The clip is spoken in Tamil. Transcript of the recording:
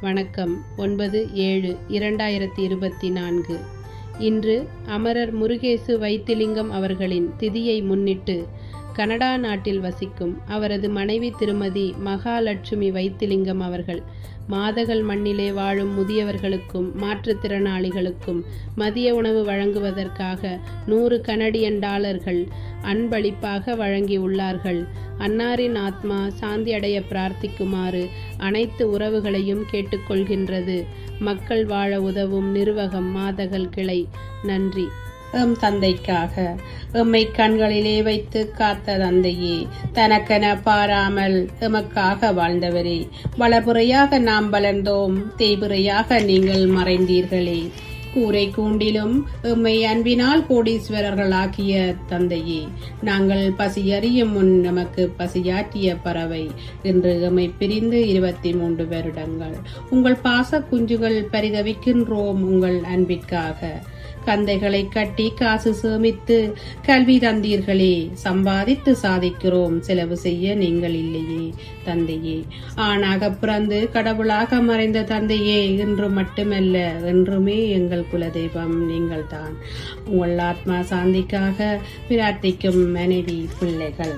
வணக்கம். ஒன்பது ஏழு இரண்டாயிரத்தி இருபத்தி நான்கு. இன்று அமரர் முருகேசு வைத்திலிங்கம் அவர்களின் திதியை முன்னிட்டு கனடா நாட்டில் வசிக்கும் அவரது மனைவி திருமதி மகாலட்சுமி வைத்திலிங்கம் அவர்கள். மாதகள் மண்ணிலே வாழும் முதியவர்களுக்கும் மாற்றுத்திறனாளிகளுக்கும் மதிய உணவு வழங்குவதற்காக நூறு கனடியன் டாலர்கள் அன்பளிப்பாக வழங்கியுள்ளார்கள். அன்னாரின் ஆத்மா சாந்தி அடைய பிரார்த்திக்குமாறு அனைத்து உறவுகளையும் கேட்டுக்கொள்கின்றது. மக்கள் வாழ உதவும் நிர்வகம் மாதகள் கிளை. நன்றி. எம் தந்தைக்காக. எம்மை கண்களிலே வைத்து காத்த தந்தையே தனக்கென பாராமல் எமக்காக வாழ்ந்தவரே. வளபுறையாக நாம் வளர்ந்தோம் தேய்புறையாக நீங்கள் மறைந்தீர்களே. கூரை கூண்டிலும் எம்மை அன்பினால் கோடீஸ்வரர்களாக்கிய தந்தையே நாங்கள் பசியறியும் முன் நமக்கு பசியாற்றிய பறவை. என்று எம்மை பிரிந்து இருபத்தி மூன்று வருடங்கள். உங்கள் பாச குஞ்சுகள் பரிதவிக்கின்றோம் உங்கள் அன்பிற்காக. கந்தைகளை கட்டி காசு சேமித்து கல்வி தந்தீர்களே. சம்பாதித்து சாதிக்கிறோம். செலவு செய்ய நீங்கள் இல்லையே தந்தையே. ஆணாக பிறந்து கடவுளாக மறைந்த தந்தையே இன்று மட்டுமல்ல என்றுமே எங்கள் குலதெய்வம் நீங்கள் தான் உங்கள் ஆத்மா சாந்திக்காக பிரார்த்திக்கும் மனைவி பிள்ளைகள்.